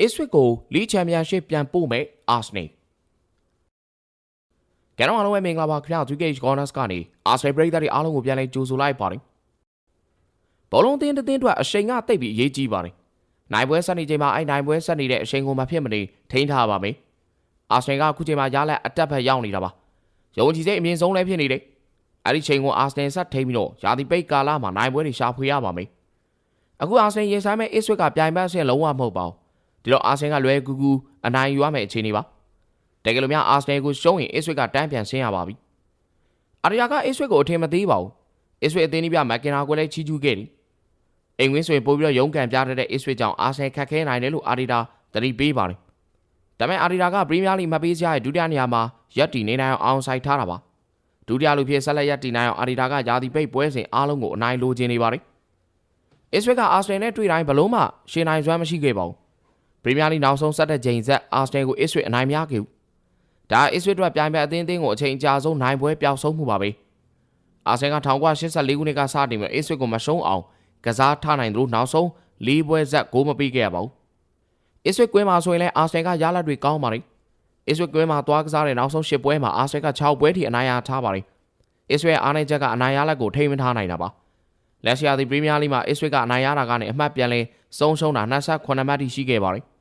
အစ်ဝစ်ကိုလီချန်ပီယံရှစ်ပြန်ပို့မဲ့အာဆနယ်ကဲတော့အားလုံးပဲမင်္ဂလာပါခင်ဗျာ 2K Corners ကနေအာဆနယ်ပရိသတ်တွေအားလုံးကိုပြန်လဲကြိုဆိုလိုက်ပါတယ်ဘောလုံးသင်းတစ်သင်းအတွက်အရှိန်ကတိတ်ပြီးအရေးကြီးပါတယ်နိုင်ပွဲဆက်နေချိန်မှာအဲ့နိုင်ပွဲဆက်နေတဲ့အရှိန်ကိုမဖြစ်မနေထိန်းထားပါမယ်အာဆနယ်ကအခုချိန်မှာရလက်အတက်ဖက်ရောက်နေတာပါရုံးကြည့်စိတ်အမြင့်ဆုံးလည်းဖြစ်နေတယ်အဲ့ဒီချိန်ကိုအာဆနယ်ဆက်ထိန်းပြီးတော့ယာတီပိတ်ကာလာမှာနိုင်ပွဲတွေရှာဖွေရပါမယ်အခုအာဆနယ်ရင်ဆိုင်မဲ့အစ်ဝစ်ကပြိုင်ပတ်ဆင်လုံးဝမဟုတ်ပါဘူး ဒီတော့အာဆင်ကလွယ်ကူကူအနိုင်ယူရမယ့်အခြေအနေပါတကယ်လို့များအာဆနယ်ကိုရှုံးရင်အစ်ဆွစ်ကတန်းပြန်ဆင်းရပါပြီအာရီယာကအစ်ဆွစ်ကိုအထင်မသေးပါဘူးအစ်ဆွစ်အသင်းကြီးပြမက်ကင်နာကိုလည်းချီးကျူးခဲ့တယ်အိမ်ဝင်းဆိုရင်ပို့ပြီးတော့ရုန်းကန်ပြတဲ့အစ်ဆွစ်ကြောင့်အာဆင်ခက်ခဲနိုင်တယ်လို့အာရီတာသတိပေးပါတယ်ဒါပေမဲ့အာရီတာကပရီးမီးယားလိမတ်ပေးစရာရဲ့ဒုတိယနေရာမှာရက်တီနေနိုင်အောင်အောင်ဆိုင်ထားတာပါဒုတိယလူဖြစ်ဆက်လက်ရက်တီနိုင်အောင်အာရီတာကယာတီပိတ်ပွဲစဉ်အားလုံးကိုအနိုင်လိုချင်နေပါတယ်အစ်ဆွစ်ကအာဆင်နဲ့တွေ့တိုင်းဘလုံးမှရှင်းနိုင်စွမ်းမရှိခဲ့ပါဘူး ပရီးမီးယားလိနောက်ဆုံးဆက်တဲ့ချိန်ဆက်အာဆနယ်ကိုအစ်ဆွစ်အနိုင်မရခဲ့ဘူး။ဒါအစ်ဆွစ်တို့ပြိုင်ပွဲအသင်းအသင်းကိုအချိန်အကြာဆုံးနိုင်ပွဲပျောက်ဆုံးမှုပါပဲ။အာဆနယ်က1984ခုနှစ်ကစတင်ပြီးအစ်ဆွစ်ကိုမရှုံးအောင်ကစားထားနိုင်တယ်လို့နောက်ဆုံး၄ပွဲဆက်ဂိုးမပေးခဲ့ရပါဘူး။အစ်ဆွစ်ကွင်းမှာဆိုရင်လည်းအာဆနယ်ကရလဒ်တွေကောင်းပါတယ်။အစ်ဆွစ်ကွင်းမှာသွားကစားတဲ့နောက်ဆုံး၈ပွဲမှာအာဆနယ်က6ပွဲထိအနိုင်ရထားပါတယ်။အစ်ဆွစ်ရဲ့အားနည်းချက်ကအနိုင်ရလက်ကိုထိန်းမထားနိုင်တာပါ။လက်ရှိယာဒီပရီးမီးယားလိမှာအစ်ဆွစ်ကအနိုင်ရတာကနေအမှတ်ပြန်လဲဆုံးရှုံးတာ28မှတ်ထိရှိခဲ့ပါတယ်။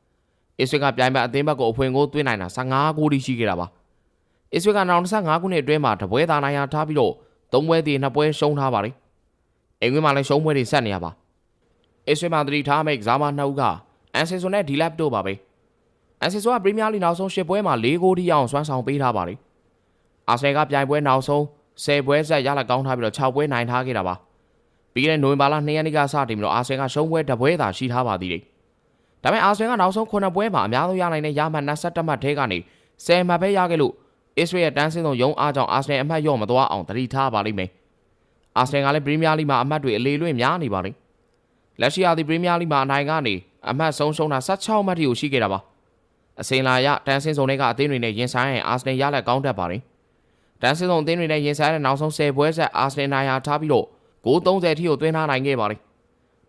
အစ်ဆွေကပြိုင်ပွဲအသင်းဘက်ကိုအဖွင့်ကိုသွင်းနိုင်တာ15ဂိုးထိရှိခဲ့တာပါအစ်ဆွေကနောင်25ခုနှစ်အတွင်းမှာတပွဲသားနိုင်ရထားပြီးတော့၃ပွဲတည်၂ပွဲရှုံးထားပါတယ်အိမ်ဝင်းမှာလည်းရှုံးပွဲတွေဆက်နေရပါအစ်ဆွေမှာသတိထားမိတ်ကစားမနှစ်ဦးကအန်ဆင်ဆိုနဲ့ဒီလပ်တို့ပါပဲအန်ဆင်ဆိုကပရီးမီးယားလိနောက်ဆုံး10ပွဲမှာ၄ဂိုးထိအောင်စွမ်းဆောင်ပေးထားပါတယ်အာဆင်ကပြိုင်ပွဲနောက်ဆုံး10ပွဲဆက်ရလက်ကောင်းထားပြီးတော့6ပွဲနိုင်ထားခဲ့တာပါပြီးခဲ့တဲ့နိုဝင်ဘာလ2ရက်နေ့ကစတင်ပြီးတော့အာဆင်ကရှုံးပွဲတစ်ပွဲသာရှိထားပါသေးတယ် ဒါပေမဲ့အာဆင်ကနောက်ဆုံး9ပွဲမှာအများဆုံးရနိုင်တဲ့ရမှတ်27မှတ်ထဲကနေ10မှတ်ပဲရခဲ့လို့အစ္စရေးရဲ့တန်းစင်းဆုံးရုံအားကြောင့်အာဆင်အမှတ်လျော့မသွားအောင်တတိထားပါလိမ့်မယ်။အာဆင်ကလည်းပရီးမီးယားလိမှာအမှတ်တွေအလေးလွင့်များနေပါလိမ့်။လက်ရှိအားဒီပရီးမီးယားလိမှာအနိုင်ကနေအမှတ်ဆုံးရှုံးတာ16မှတ်ထိကိုရှိခဲ့တာပါ။အစင်လာရတန်းစင်းဆုံးတွေကအသင်းတွေနဲ့ရင်ဆိုင်ရင်အာဆင်ရလက်ကောင်းတတ်ပါတယ်။တန်းစင်းဆုံးအသင်းတွေနဲ့ရင်ဆိုင်တဲ့နောက်ဆုံး10ပွဲဆက်အာဆင်နိုင်ရာထားပြီးတော့ဂိုး30ထိကိုသွင်းထားနိုင်ခဲ့ပါတယ်။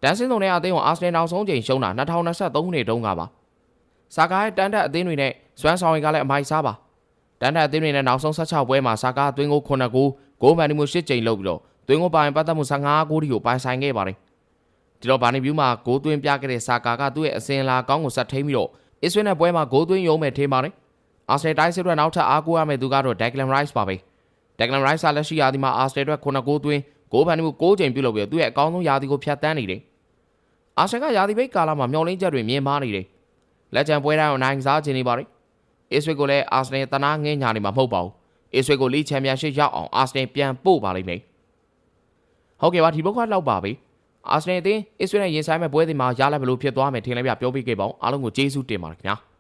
တန်းစင်းစုံတဲ့အသင်းကိုအာဆနယ်နောက်ဆုံးချိန်ရှုံးတာ2023ခုနှစ်တုန်းကပါ။ဆာကာရဲ့တန်းတက်အသင်းတွေနဲ့စွမ်းဆောင်ရီကလည်းအမိုက်စားပါ။တန်းတက်အသင်းတွေနဲ့နောက်ဆုံး16ပွဲမှာဆာကာသွင်းကို9ဂိုးဂိုးမှန်မှု10ချိန်လုပ်ပြီးတော့သွင်းကိုပိုင်ပတ်သက်မှု15ဂိုးထိကိုပိုင်ဆိုင်ခဲ့ပါတယ်။ဒီတော့ဘာနေဗျူးမှာဂိုးသွင်းပြခဲ့တဲ့ဆာကာကသူ့ရဲ့အစင်လာကောင်းကိုဆက်ထိန်ပြီးတော့အစ္စရေးနဲ့ပွဲမှာဂိုးသွင်းရုံးမဲ့ထင်ပါတယ်။အာဆနယ်တိုင်းစစ်အတွက်နောက်ထပ်အားကိုးရမယ့်သူကတော့ဒက်ဂလန်ရိုက်စ်ပါပဲ။ဒက်ဂလန်ရိုက်စ်ကလက်ရှိရာသီမှာအာဆနယ်အတွက်9ဂိုးသွင်းဂိုးမှန်မှု6ချိန်ပြုတ်လုပ်ပြီးတော့သူ့ရဲ့အကောင်းဆုံးရာသီကိုဖျက်ဆီးနေတယ်။ အာဆင်ကရာသီပိတ်ကာလမှာမျောလင်းချက်တွေမြင်မာနေတယ်။လက်ချံပွဲတိုင်းကိုနိုင်ကစားခြင်းနေပါတယ်။အစ္စရေးကိုလည်းအာဆင်တနာငင်းညာနေမှာမဟုတ်ပါဘူး။အစ္စရေးကိုလီချန်ပီယံရှစ်ရောက်အောင်အာဆင်ပြန်ပို့ပါလိမ့်မယ်။ဟုတ်ကဲ့ပါဒီဘုတ်ကတော့ပါပြီ။အာဆင်အသင်းအစ္စရေးနဲ့ရင်ဆိုင်မဲ့ပွဲတွေမှာရလာဘယ်လိုဖြစ်သွားမယ်ထင်လဲပြပြောပြခဲ့ပါအောင်အားလုံးကိုကျေးဇူးတင်ပါတယ်ခင်ဗျာ။